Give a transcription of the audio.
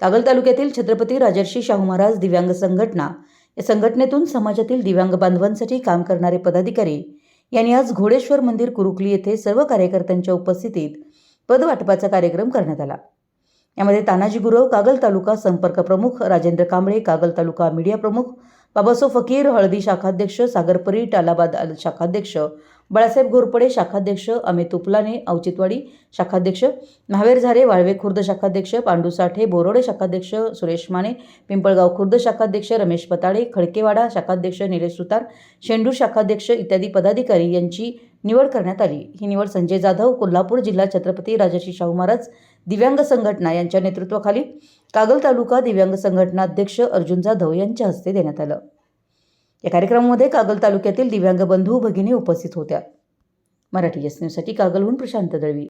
कागल तालुक्यातील छत्रपती राजर्षी शाहू महाराज दिव्यांग संघटना या संघटनेतून समाजातील दिव्यांग बांधवांसाठी काम करणारे पदाधिकारी यांनी आज घोडेश्वर मंदिर कुरुकली येथे सर्व कार्यकर्त्यांच्या उपस्थितीत पदवाटपाचा कार्यक्रम करण्यात आला. यामध्ये तानाजी गुरव कागल तालुका संपर्क प्रमुख राजेंद्र कांबळे कागल तालुका मीडिया प्रमुख बाबासो फकीर हळदी शाखाध्यक्ष सागरपरी टालाबाद शाखाध्यक्ष बाळासाहेब घोरपडे शाखाध्यक्ष अमित उपलाने औचितवाडी शाखाध्यक्ष महावीर झारे वाळवे खुर्द शाखाध्यक्ष पांडू साठे बोरोडे शाखाध्यक्ष सुरेश माने पिंपळगाव खुर्द शाखाध्यक्ष रमेश पताळे खडकेवाडा शाखाध्यक्ष निलेश सुतार शेंडूर शाखाध्यक्ष इत्यादी पदाधिकारी यांची निवड करण्यात आली. ही निवड संजय जाधव कोल्हापूर जिल्हा छत्रपती राजर्षी शाहू महाराज दिव्यांग संघटना यांच्या नेतृत्वाखाली कागल तालुका दिव्यांग संघटना अध्यक्ष अर्जुन जाधव यांच्या हस्ते देण्यात आलं. या कार्यक्रमामध्ये कागल तालुक्यातील दिव्यांग बंधू भगिनी उपस्थित होत्या. मराठी एस न्यूजसाठी कागलहून प्रशांत दळवी.